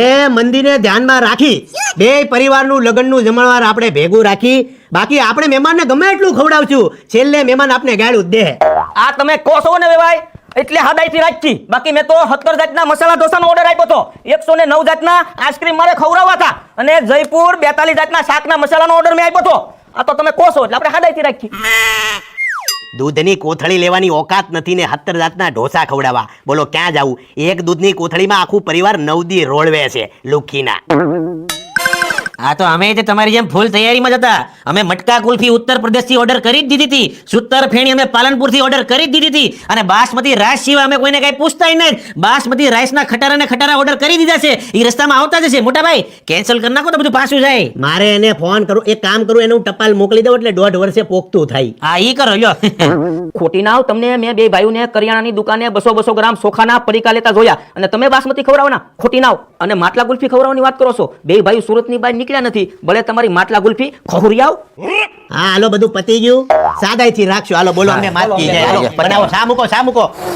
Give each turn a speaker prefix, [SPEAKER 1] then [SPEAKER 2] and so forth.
[SPEAKER 1] એ મંદિરને ધ્યાનમાં રાખી. બે પરિવારનું લગ્નનું જમણવાર આપણે ભેગું રાખી. બાકી આપણે મહેમાનને ગમે એટલું ખવડાવશું. છેલ્લે મહેમાન આપણે ગાળું દે.
[SPEAKER 2] આ તમે કહો ને ભાઈ એટલે હાદાઈથી રાખી. બાકી મેં તો સત્તર જાતના મસાલા ઢોસાનો ઓર્ડર આપ્યો હતો એકસો ને નવ જાતના આઈસ્ક્રીમ મારે ખવડાવવા હતા. અને જયપુર બેતાલીસ જાતના શાકના મસાલાનો ઓર્ડર મેં આપ્યો હતો આ તો તમે કહો એટલે આપણે હદાયથી રાખી.
[SPEAKER 1] દૂધની કોથળી લેવાની ઓકાત નથી ને હત્તર જાતના ઢોસા ખવડાવવા. બોલો, ક્યાં જાવું એક દૂધની કોથળીમાં આખું પરિવાર નવદી રોળવે છે, લુખીના.
[SPEAKER 3] આ તો અમે તે તમારી જેમ ફૂલ તૈયારીમાં જ હતા. અમે મટકા કુલ્ફી ઉત્તર પ્રદેશથી ઓર્ડર કરી જ દીધી હતી. સુતર ફેણી અમે પાલનપુરથી ઓર્ડર કરી જ દીધી હતી. અને બાસમતી રાઈસ સિવાય અમે કોઈને કઈ પૂછતા નહીં. બાસમતી રાઈસના ખટારા ને ખટારા ઓર્ડર કરી દીધા છે. એ રસ્તામાં આવતા જશે. મોટા ભાઈ કેન્સલ કરી નાખો તો બધું પાછું જાય.
[SPEAKER 1] મારે એને ફોન કરું એક કામ કરું એનું ટપાલ મોકલી દઉં એટલે દોઢ વર્ષે પોખતું થાય.
[SPEAKER 3] હા એ કરો લ્યો.
[SPEAKER 2] ખોટી ના તમને મેં બે ભાઈઓને કરિયાણાની દુકાને બસો બસો ગ્રામ સોખાના પડીકા લેતા જોયા. અને તમે બાસમતી ખવડાવવાના? ખોટી ના અને માટલા કુલ્ફી ખવડાવવાની વાત કરો છો? બે ભાઈ સુરતની બહાર નીકળ્યા નથી. ભલે તમારી માટલા ગુલ્ફી ખહુરી આવ
[SPEAKER 1] હા હાલો બધું પતી ગયું. સાદાઈથી રાખશો હાલો બોલો અમને માફી જાય હાલો બનાવો સા મૂકો સા મૂકો?